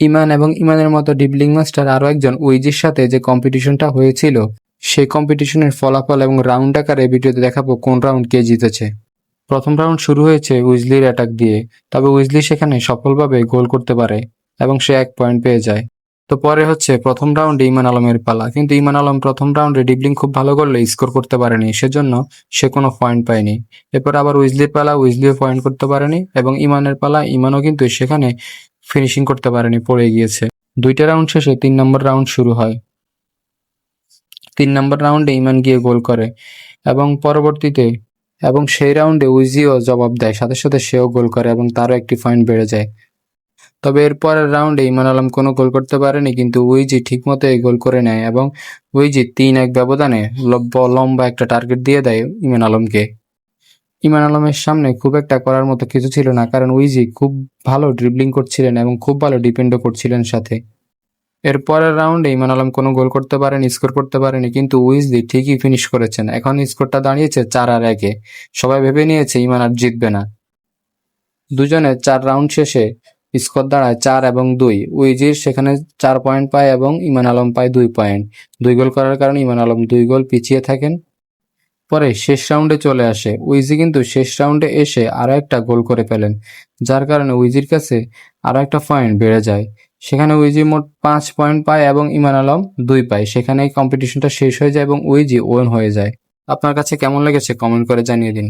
ইমান এবং ইমানের মতো ডিবলিং মাস্টার আরও একজন উইজির সাথে যে কম্পিটিশনটা হয়েছিল, সেই কম্পিটিশনের ফলাফল এবং রাউন্ড আকারে ভিডিওতে দেখাবো কোন রাউন্ড কে জিতেছে। প্রথম রাউন্ড শুরু হয়েছে উইজলির অ্যাটাক দিয়ে, তবে উইজলি সেখানে সফলভাবে গোল করতে পারে এবং সে এক পয়েন্ট পেয়ে যায়। তো পরে হচ্ছে প্রথম রাউন্ডে ইমান আলমের পালা, কিন্তু ইমান আলম প্রথম রাউন্ডে ডিবলিং খুব ভালো করলে স্কোর করতে পারেনি, সেজন্য সে কোনো পয়েন্ট পায়নি। এরপর আবার উইজলির পালা, উইজলিও পয়েন্ট করতে পারেনি এবং ইমানের পালা, ইমানও কিন্তু সেখানে ফিনিশিং করতে পারেনি, পড়ে গিয়েছে। দুইটা রাউন্ড শেষে তিন নম্বর রাউন্ড শুরু হয়। তিন নম্বর রাউন্ডে ইমান গিয়ে গোল করে এবং পরবর্তীতে এবং সেই রাউন্ডে উইজিও জবাব দেয়, সাথে সাথে সেও গোল করে এবং তারও একটি পয়েন্ট বেড়ে যায়। তবে এর পরের রাউন্ডে ইমান আলম কোনো গোল করতে পারেনি, কিন্তু উইজি ঠিকমতো এই গোল করে নেয় এবং উইজি তিন এক ব্যবধানে লম্বা একটা টার্গেট দিয়ে দেয় ইমান আলমকে। ইমান আলমের সামনে খুব একটা করার মতো কিছু ছিল না, কারণ উইজি খুব ভালো ড্রিবলিং করছিলেন এবং খুব ভালো ডিপেন্ডও করছিলেন সাথে। এর পরের রাউন্ডে ইমান আলম কোনো গোল করতে পারেনি স্কোর করতে পারেনি, কিন্তু উইজলি ঠিকই ফিনিশ করেছেন। এখন স্কোরটা দাঁড়িয়েছে চার আর একে। সবাই ভেবে নিয়েছে ইমান আর জিতবে না। দুজনে চার রাউন্ড শেষে স্কোর দাঁড়ায় চার এবং দুই। উইজির সেখানে চার পয়েন্ট পায় এবং ইমান আলম পায় দুই পয়েন্ট দুই গোল করার কারণে ইমান আলম দুই গোল পিছিয়ে থাকেন। পরে শেষ রাউন্ডে চলে আসে। উইজি কিন্তু শেষ রাউন্ডে এসে আরও একটা গোল করে ফেলেন, যার কারণে উইজির কাছে আরও একটা পয়েন্ট বেড়ে যায়। সেখানে উইজি মোট পাঁচ পয়েন্ট পায় এবং ইমান আলম দুই পায়। সেখানে কম্পিটিশনটা শেষ হয়ে যায় এবং উইজি ওয়েন হয়ে যায়। আপনার কাছে কেমন লেগেছে? কমেন্ট করে জানিয়ে দিন।